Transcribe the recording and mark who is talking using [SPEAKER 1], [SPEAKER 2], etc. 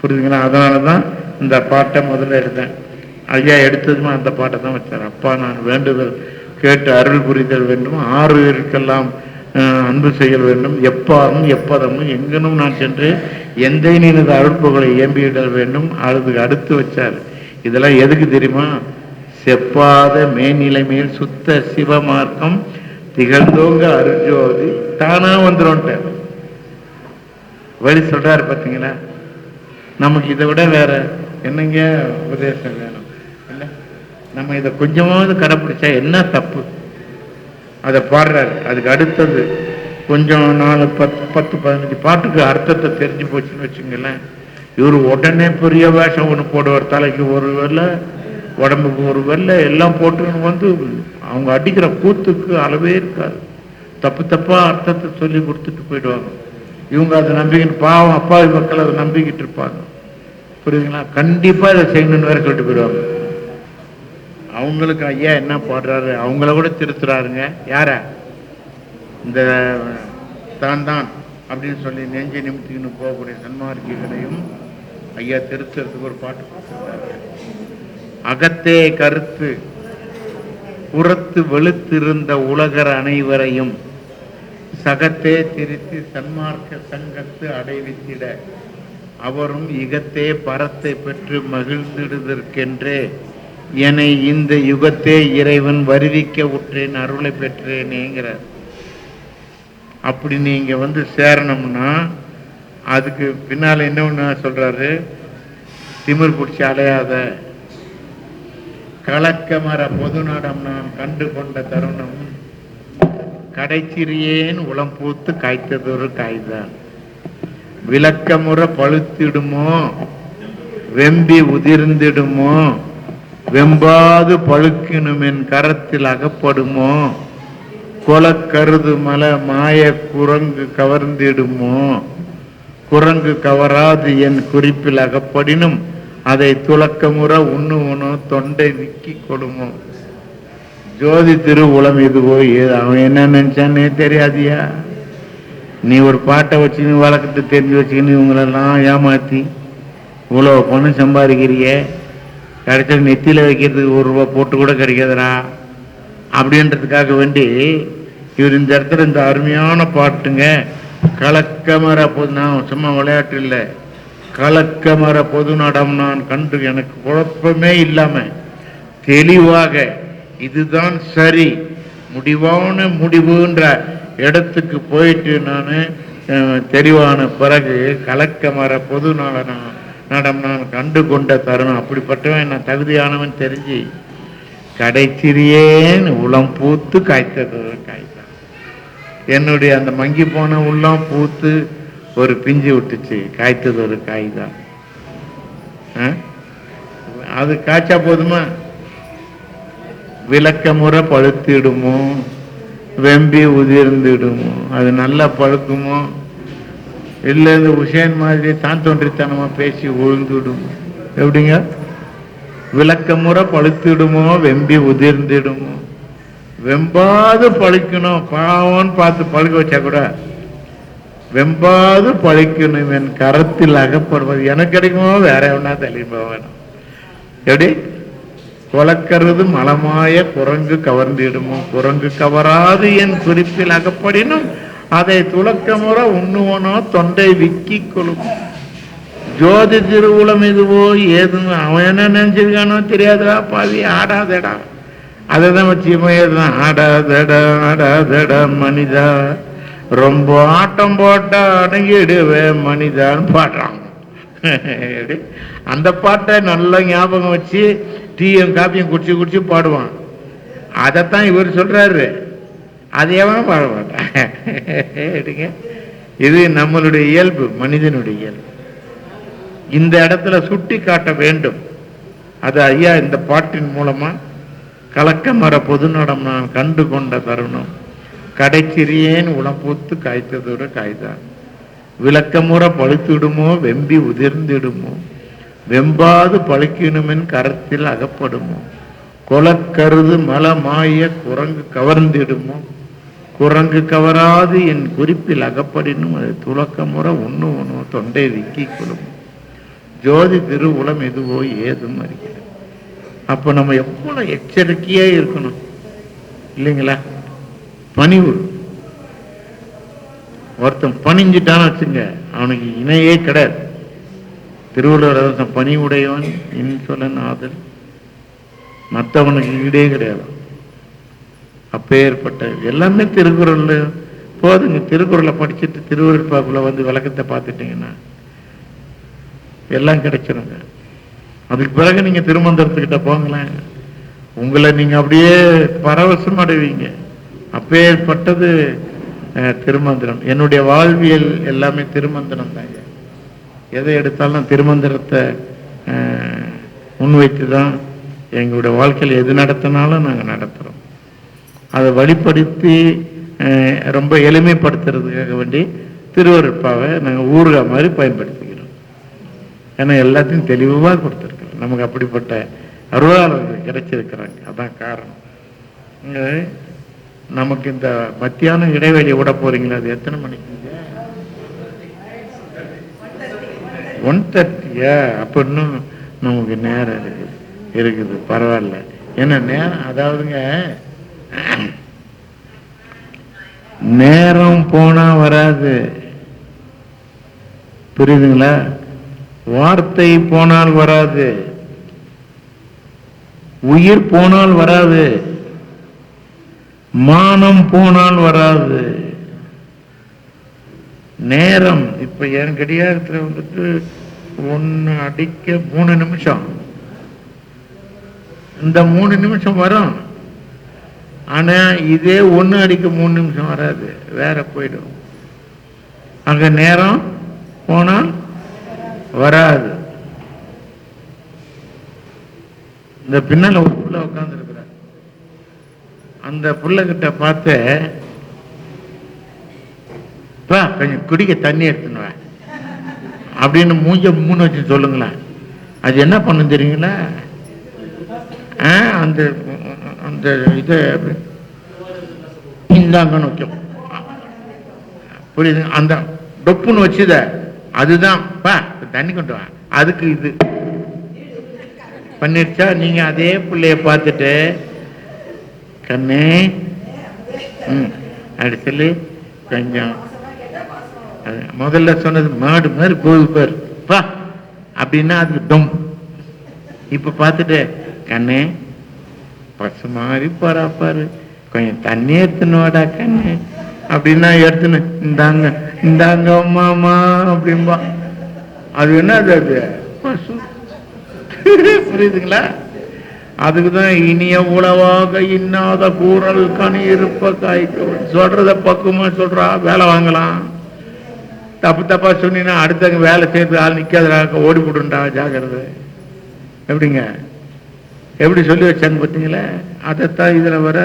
[SPEAKER 1] புரியுதுங்களா அதனால தான் இந்த பாட்டை முதல்ல எடுத்தேன். ஐயா எடுத்ததுமா அந்த பாட்டை தான் வச்சார். அப்பா நான் வேண்டுதல் கேட்டு அருள் புரிதல் வேண்டும் ஆறு அன்பு செய்யல் வேண்டும். எப்பாரும் எப்பதமும் எங்கனும் நான் சென்று எந்த நினது அருட்புகளை இயம்பிவிடல் வேண்டும். அதுக்கு அடுத்து வச்சார். இதெல்லாம் எதுக்கு தெரியுமா? செப்பாத மேல்நிலைமையில் சுத்த சிவமார்க்கம் திகழ்ந்தோங்க அருஜோதி தானா வந்துடும் வழி சொல்றாரு பார்த்தீங்களா நமக்கு இதை விட வேற என்னங்க உபதேசம் வேணும்? இல்லை? நம்ம இதை கொஞ்சமாவது கடைப்பிடிச்சா என்ன தப்பு? அதை பாடுறாரு. அதுக்கு அடுத்தது கொஞ்சம் நாலு பத்து பத்து பதினஞ்சு பாட்டுக்கு அர்த்தத்தை தெரிஞ்சு போச்சுன்னு வச்சுங்களேன் இவர் உடனே பெரிய வேஷம் ஒன்று போடுவார். தலைக்கு ஒரு வெள்ளை உடம்புக்கு ஒரு வெள்ளை எல்லாம் போட்டுன்னு வந்து அவங்க அடிக்கிற கூத்துக்கு அளவே இருக்காது. தப்பு தப்பாக அர்த்தத்தை சொல்லி கொடுத்துட்டு போயிடுவாங்க. இவங்க அதை நம்பிக்கிட்டு பாவம் அப்பாவி மக்கள் அதை நம்பிக்கிட்டு இருப்பாங்க. புரியுதுங்களா? கண்டிப்பா இதை செய்யணும்னு வேற சொல்லிட்டு போயிடுவாங்க. அவங்களுக்கு ஐயா என்ன போடுறாரு? அவங்கள கூட திருத்துறாருங்க. யார? இந்த தான் தான் அப்படின்னு சொல்லி நெஞ்சை நிமித்திக்கின்னு போகக்கூடிய சன்மார்க்கிகளையும் ஐயா திருத்துறதுக்கு ஒரு பாட்டு அகத்தே கருத்து புறத்து வெளுத்திருந்த உலகர் அனைவரையும் சகத்தே திருத்தி சன்மார்க்க சங்கத்து அடைவித்திட. அவரும் இகத்தே பரத்தை பெற்று மகிழ்ந்திடுதற்கென்றே என்னை இந்த யுகத்தே இறைவன் வருவிக்க உற்றேன் அருளை பெற்றேனேங்கிறார். அப்படி நீங்க வந்து சேரணும்னா அதுக்கு பின்னால என்ன ஒண்ணு சொல்றாரு? திமிர் பிடிச்சி அலையாத. கலக்கமர பொது நடம் நான் கண்டு கொண்ட தருணம். கடைச்சிறியேன் உளம் பூத்து காய்த்ததொரு காய்தான். விளக்கமுறை பழுத்திடுமோ? வெம்பி உதிர்ந்திடுமோ? வெம்பாது பழுக்கினும் என் கரத்தில் அகப்படுமோ? கொலக்கருது மல மாய குரங்கு கவர்ந்திடுமோ? குரங்கு கவராது என் குறிப்பில் அகப்படினும் அதை துலக்கமுற உண்ணுவனோ தொண்டை விக்கி கொடுமோ? ஜோதி திருவுளம் இதுவோ ஏது அவன் என்ன நினைச்சானே தெரியாதியா? நீ ஒரு பாட்டை வச்சுக்கின்னு வழக்கத்தை தெரிஞ்சு வச்சுக்கின்னு இவங்களெல்லாம் ஏமாற்றி இவ்வளோ பணம் சம்பாதிக்கிறியே? கிடைச்சது நெத்தியில் வைக்கிறதுக்கு ஒரு ரூபா போட்டு கூட கிடைக்காதுடா. அப்படின்றதுக்காக வேண்டி இவர் இந்த இடத்துல இந்த அருமையான பாட்டுங்க கலக்கமர பொது நான் சும்மா விளையாட்டு இல்லை. கலக்கமர பொது நடம் நான் கண்டு எனக்கு குழப்பமே இல்லாமல் தெளிவாக இதுதான் சரி முடிவான முடிவுன்ற இடத்துக்கு போயிட்டு நான் தெளிவான பிறகு கலக்கமர பொது நலனா நடம் நான் கண்டு கொண்ட தருணம். அப்படிப்பட்டவன் நான் தகுதியானவன் தெரிஞ்சு கடைச்சிறியேன் உளம் பூத்து காய்த்தது காய்த்தான். என்னுடைய அந்த மங்கி போன உள்ளம் பூத்து ஒரு பிஞ்சு விட்டுச்சு காய்த்தது ஒரு காய் தான் அது காய்ச்சா போதுமா? விளக்கமுறை பழுத்திடுமோ? வெம்பி உதிர்ந்திடுமோ அது நல்லா பழுக்குமோ? இல்லை இந்த உஷேன் மாதிரி தான் தோன்றித்தனமாக பேசி விழுந்துடுமோ எப்படிங்க? விளக்கமுறை பழுத்திடுமோ வெம்பி உதிர்ந்திடுமோ? வெம்பாது பழிக்கணும். பாவம்னு பார்த்து பழுக்க வச்சா கூட வெம்பாது பழிக்கணும். என் கரத்தில் அகப்படுவது எனக்கு கிடைக்குமோ? வேற எவனா தள்ளி வேணும் எப்படி? கொலக்கிறது மலமாய குரங்கு கவர்ந்திடுமோ? குரங்கு கவராது என் குறிப்பில் அகப்படினும் அதை துலக்கமுற உண்ணுவனோ? தொண்டை விக்கி கொள்ளும். ஜோதி திருவுளம் இதுவோ ஏதுன்னு அவன் என்ன நினைச்சிருக்கானோ தெரியாதடா பாவி ஆடாதடா. அதை தான் வச்சு தான் ஆடாதடா ஆடாதடா மனிதா. ரொம்ப ஆட்டம் போட்டா அடங்கிடுவேன் மனிதான்னு பாடுறான். அந்த பாட்டை நல்லா ஞாபகம் வச்சு டீயும் காப்பியும் குடிச்சு குடிச்சு பாடுவான். அதைத்தான் இவர் சொல்றாரு. அது எவனும் பாட மாட்டான். இது நம்மளுடைய இயல்பு மனிதனுடைய இயல்பு. இந்த இடத்துல சுட்டி காட்ட வேண்டும். அது ஐயா இந்த பாட்டின் மூலமா கலக்கமர பொதுநடம் நான் கண்டு கொண்ட தருணம் கடைச்சிறியேன் உளம்பூத்து காய்த்ததோட காய்தான். விளக்கமுற பழுத்திடுமோ வெம்பி உதிர்ந்திடுமோ? வெம்பாது பழுக்கினுமென் கரத்தில் அகப்படுமோ? கொலக்கருது மலமாய குரங்கு கவர்ந்திடுமோ? குரங்கு கவராது என் குறிப்பில் அகப்படினும் அது ஒன்று ஒன்று தொண்டை விக்கி கொள்ளும்? ஜோதி திருவுளம் எதுவோ ஏதும் அறிகிறது. அப்போ நம்ம எவ்வளோ எச்சரிக்கையாக இருக்கணும்? இல்லைங்களா? பணிவு. ஒருத்தன் பணிஞ்சிட்டான்னு வச்சுங்க அவனுக்கு இணையே கிடையாது. திருவள்ளுவர் அரசன் பணிவுடையவன் இன்சொலன் ஆதல் மற்றவனுக்கு ஈடே கிடையாது. அப்பேற்பட்ட எல்லாமே திருக்குறள் போதுங்க திருக்குறளை படிச்சுட்டு திருவருட்பாக்குள்ள வந்து விளக்கத்தை பார்த்துட்டீங்கன்னா எல்லாம் கிடைச்சிருங்க. அதுக்கு பிறகு நீங்கள் திருமந்திரத்துக்கிட்ட போங்களேன். உங்களை நீங்கள் அப்படியே பரவசம் அடைவீங்க. அப்பேற்பட்டது திருமந்திரம். என்னுடைய வாழ்வியல் எல்லாமே திருமந்திரம் தாங்க எதை எடுத்தாலும் திருமந்திரத்தை முன்வைத்து தான் எங்களுடைய வாழ்க்கையில் எது நடத்தினாலும் நாங்கள் நடத்துகிறோம் அதை வழிப்படுத்தி ரொம்ப எளிமைப்படுத்துறதுக்காக வேண்டி திருவருட்பாவை நாங்கள் ஊறுகா மாதிரி பயன்படுத்திக்கிறோம். ஏன்னா எல்லாத்தையும் தெளிவாக கொடுத்துருக்குறோம் நமக்கு அப்படிப்பட்ட அருளாளர்கள் கிடைச்சிருக்கிறாங்க. அதான் காரணம். நமக்கு இந்த மத்தியானம் இடைவெளி விட போறீங்களா? அது எத்தனை மணிக்கு? ஒன் தேர்ட்டியா? அப்போ இன்னும் நமக்கு நேரம் இருக்குது இருக்குது. பரவாயில்ல. ஏன்னா நேரம் அதாவதுங்க நேரம் போனா வராது. புரியுதுங்களா? வார்த்தை போனால் வராது. உயிர் போனால் வராது. மானம் போனால் வராது. நேரம் இப்ப என் கடிகாரத்துல வந்துட்டு ஒன்னு அடிக்க மூணு நிமிஷம். இந்த மூணு நிமிஷம் வரும். ஆனா இதே ஒன்னு அடிக்க மூணு நிமிஷம் வராது. வேற போயிடும். அங்க நேரம் போனால் வராது. இந்த பின்னால் ஒரு புள்ள அந்த புள்ள கிட்ட பார்த்து "பா, கொஞ்சம் குடிக்க தண்ணி எடுத்துனுவேன் அப்படின்னு மூஞ்ச மூணு வச்சு சொல்லுங்களேன். அது என்ன பண்ணும் தெரியுங்களா? ஆ, அந்த அந்த இது இந்தாங்கன்னு வைக்கும். புரியுது? அந்த டொப்புன்னு வச்சுத அதுதான் பா தண்ணி கொண்டு வா. அதுக்கு இது. பண்ணிருச்சா? நீங்க அதே பிள்ளைய பார்த்துட்டு கண்ணே. ம் அப்படி சொல்லி. கொஞ்சம். அது முதல்ல சொன்னது மாடு மாதிரி போகுது பாரு. பா அப்படின்னா அது தம். இப்ப பார்த்துட்டு கண்ணே பசு மாதிரி போறா பாரு. கொஞ்சம் தண்ணி எடுத்துன்னு வாடா கண்ணு. அப்படின்னா எடுத்துன்னு இந்தாங்க இந்தாங்க மாமா அப்படிம்பா. அது என்னது அது? பசு. புரியுதுங்களா? அதுக்குதான் இனிய உளவாக இன்னாத கூறல் கனி இருப்ப காய்க்க சொல்றத பக்குமா சொல்றா வேலை வாங்கலாம். தப்பு தப்பா சொன்னீங்கன்னா அடுத்தவங்க வேலை செய்யறது ஆள் நிக்காதடா ஓடி போடுண்டா ஜாக்கிரதை. எப்படிங்க? எப்படி சொல்லி வச்சாங்க பார்த்தீங்களா? அதைத்தான் இதுல வர